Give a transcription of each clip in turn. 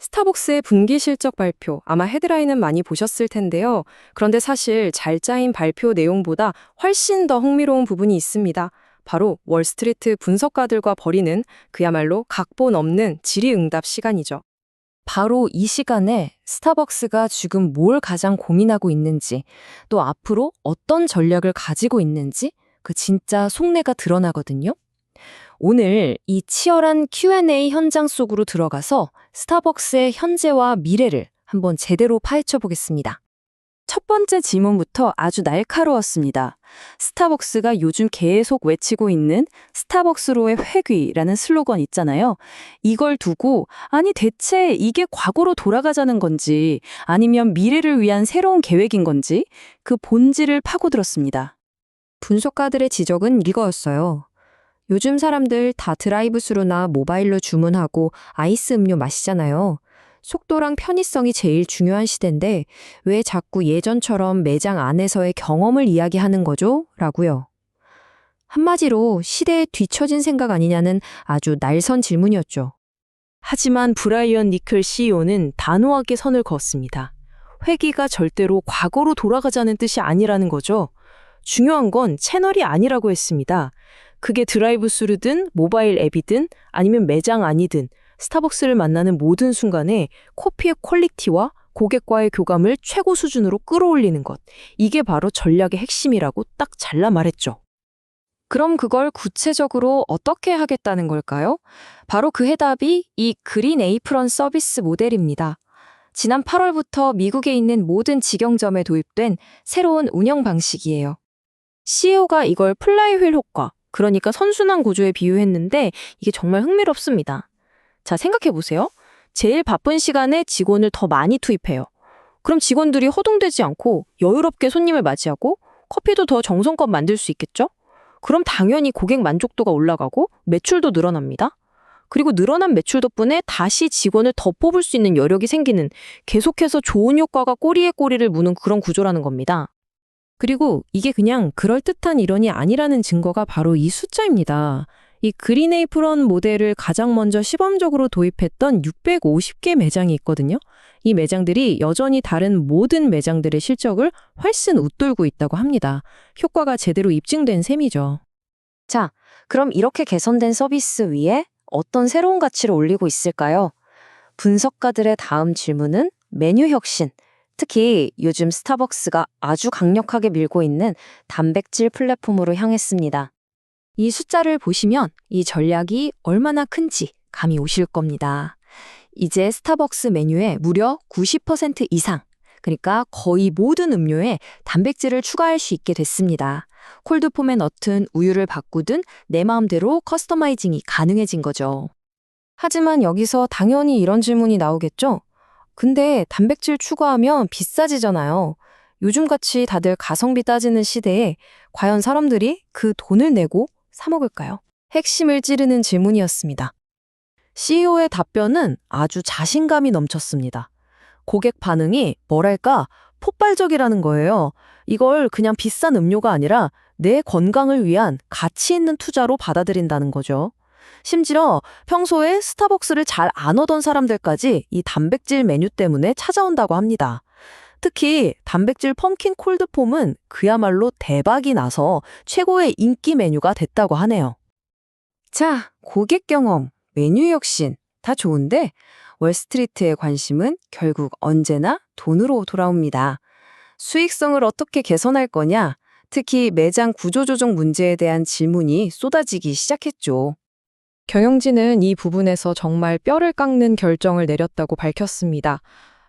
스타벅스의 분기 실적 발표, 아마 헤드라인은 많이 보셨을 텐데요. 그런데 사실 잘 짜인 발표 내용보다 훨씬 더 흥미로운 부분이 있습니다. 바로 월스트리트 분석가들과 벌이는 그야말로 각본 없는 질의응답 시간이죠. 바로 이 시간에 스타벅스가 지금 뭘 가장 고민하고 있는지, 또 앞으로 어떤 전략을 가지고 있는지, 그 진짜 속내가 드러나거든요. 오늘 이 치열한 Q&A 현장 속으로 들어가서 스타벅스의 현재와 미래를 한번 제대로 파헤쳐 보겠습니다. 첫 번째 질문부터 아주 날카로웠습니다. 스타벅스가 요즘 계속 외치고 있는 스타벅스로의 회귀라는 슬로건 있잖아요. 이걸 두고 아니 대체 이게 과거로 돌아가자는 건지 아니면 미래를 위한 새로운 계획인 건지 그 본질을 파고들었습니다. 분석가들의 지적은 이거였어요. 요즘 사람들 다 드라이브스루나 모바일로 주문하고 아이스 음료 마시잖아요. 속도랑 편의성이 제일 중요한 시대인데 왜 자꾸 예전처럼 매장 안에서의 경험을 이야기하는 거죠? 라고요. 한마디로 시대에 뒤처진 생각 아니냐는 아주 날선 질문이었죠. 하지만 브라이언 니클 CEO는 단호하게 선을 그었습니다. 회기가 절대로 과거로 돌아가자는 뜻이 아니라는 거죠. 중요한 건 채널이 아니라고 했습니다. 그게 드라이브 스루든 모바일 앱이든 아니면 매장 아니든 스타벅스를 만나는 모든 순간에 커피의 퀄리티와 고객과의 교감을 최고 수준으로 끌어올리는 것. 이게 바로 전략의 핵심이라고 딱 잘라 말했죠. 그럼 그걸 구체적으로 어떻게 하겠다는 걸까요? 바로 그 해답이 이 그린 에이프런 서비스 모델입니다. 지난 8월부터 미국에 있는 모든 직영점에 도입된 새로운 운영 방식이에요. CEO가 이걸 플라이휠 효과, 그러니까 선순환 구조에 비유했는데 이게 정말 흥미롭습니다. 자, 생각해 보세요. 제일 바쁜 시간에 직원을 더 많이 투입해요. 그럼 직원들이 허둥대지 않고 여유롭게 손님을 맞이하고 커피도 더 정성껏 만들 수 있겠죠? 그럼 당연히 고객 만족도가 올라가고 매출도 늘어납니다. 그리고 늘어난 매출 덕분에 다시 직원을 더 뽑을 수 있는 여력이 생기는 계속해서 좋은 효과가 꼬리에 꼬리를 무는 그런 구조라는 겁니다. 그리고 이게 그냥 그럴듯한 일원이 아니라는 증거가 바로 이 숫자입니다. 이 그린 에이프런 모델을 가장 먼저 시범적으로 도입했던 650개 매장이 있거든요. 이 매장들이 여전히 다른 모든 매장들의 실적을 훨씬 웃돌고 있다고 합니다. 효과가 제대로 입증된 셈이죠. 자, 그럼 이렇게 개선된 서비스 위에 어떤 새로운 가치를 올리고 있을까요? 분석가들의 다음 질문은 메뉴 혁신, 특히 요즘 스타벅스가 아주 강력하게 밀고 있는 단백질 플랫폼으로 향했습니다. 이 숫자를 보시면 이 전략이 얼마나 큰지 감이 오실 겁니다. 이제 스타벅스 메뉴에 무려 90% 이상, 그러니까 거의 모든 음료에 단백질을 추가할 수 있게 됐습니다. 콜드폼에 넣든 우유를 바꾸든 내 마음대로 커스터마이징이 가능해진 거죠. 하지만 여기서 당연히 이런 질문이 나오겠죠? 근데 단백질 추가하면 비싸지잖아요. 요즘같이 다들 가성비 따지는 시대에 과연 사람들이 그 돈을 내고 사 먹을까요? 핵심을 찌르는 질문이었습니다. CEO의 답변은 아주 자신감이 넘쳤습니다. 고객 반응이 뭐랄까 폭발적이라는 거예요. 이걸 그냥 비싼 음료가 아니라 내 건강을 위한 가치 있는 투자로 받아들인다는 거죠. 심지어 평소에 스타벅스를 잘 안 오던 사람들까지 이 단백질 메뉴 때문에 찾아온다고 합니다. 특히 단백질 펌킨 콜드폼은 그야말로 대박이 나서 최고의 인기 메뉴가 됐다고 하네요. 자, 고객 경험, 메뉴 혁신 다 좋은데 월스트리트의 관심은 결국 언제나 돈으로 돌아옵니다. 수익성을 어떻게 개선할 거냐? 특히 매장 구조조정 문제에 대한 질문이 쏟아지기 시작했죠. 경영진은 이 부분에서 정말 뼈를 깎는 결정을 내렸다고 밝혔습니다.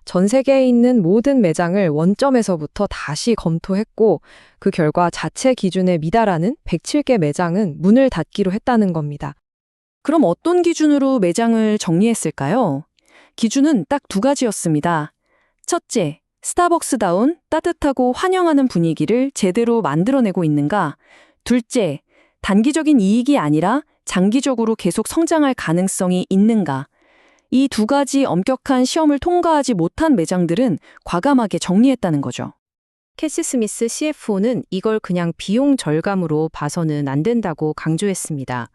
전 세계에 있는 모든 매장을 원점에서부터 다시 검토했고 그 결과 자체 기준에 미달하는 107개 매장은 문을 닫기로 했다는 겁니다. 그럼 어떤 기준으로 매장을 정리했을까요? 기준은 딱 두 가지였습니다. 첫째, 스타벅스다운 따뜻하고 환영하는 분위기를 제대로 만들어내고 있는가? 둘째, 단기적인 이익이 아니라 장기적으로 계속 성장할 가능성이 있는가? 이 두 가지 엄격한 시험을 통과하지 못한 매장들은 과감하게 정리했다는 거죠. 캐시 스미스 CFO는 이걸 그냥 비용 절감으로 봐서는 안 된다고 강조했습니다.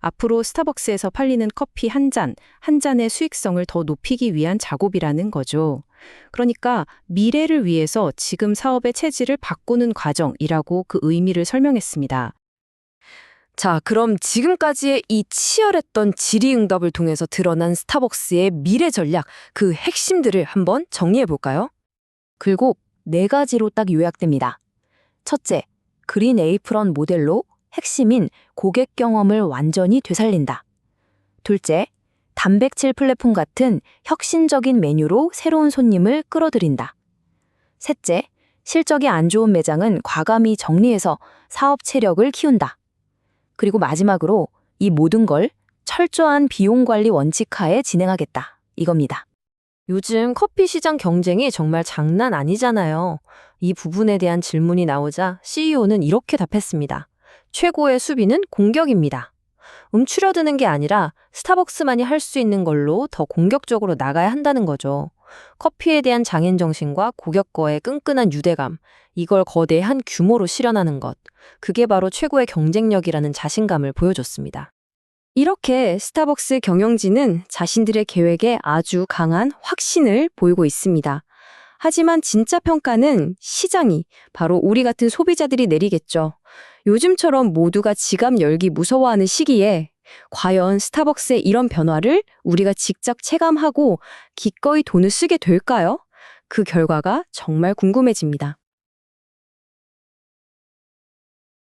앞으로 스타벅스에서 팔리는 커피 한 잔, 한 잔의 수익성을 더 높이기 위한 작업이라는 거죠. 그러니까 미래를 위해서 지금 사업의 체질을 바꾸는 과정이라고 그 의미를 설명했습니다. 자, 그럼 지금까지의 이 치열했던 질의응답을 통해서 드러난 스타벅스의 미래 전략, 그 핵심들을 한번 정리해 볼까요? 긁고 네 가지로 딱 요약됩니다. 첫째, 그린 에이프런 모델로 핵심인 고객 경험을 완전히 되살린다. 둘째, 단백질 플랫폼 같은 혁신적인 메뉴로 새로운 손님을 끌어들인다. 셋째, 실적이 안 좋은 매장은 과감히 정리해서 사업 체력을 키운다. 그리고 마지막으로 이 모든 걸 철저한 비용 관리 원칙 하에 진행하겠다. 이겁니다. 요즘 커피 시장 경쟁이 정말 장난 아니잖아요. 이 부분에 대한 질문이 나오자 CEO는 이렇게 답했습니다. 최고의 수비는 공격입니다. 움츠려드는 게 아니라 스타벅스만이 할 수 있는 걸로 더 공격적으로 나가야 한다는 거죠. 커피에 대한 장인 정신과 고객과의 끈끈한 유대감, 이걸 거대한 규모로 실현하는 것. 그게 바로 최고의 경쟁력이라는 자신감을 보여줬습니다. 이렇게 스타벅스 경영진은 자신들의 계획에 아주 강한 확신을 보이고 있습니다. 하지만 진짜 평가는 시장이 바로 우리 같은 소비자들이 내리겠죠. 요즘처럼 모두가 지갑 열기 무서워하는 시기에 과연 스타벅스의 이런 변화를 우리가 직접 체감하고 기꺼이 돈을 쓰게 될까요? 그 결과가 정말 궁금해집니다.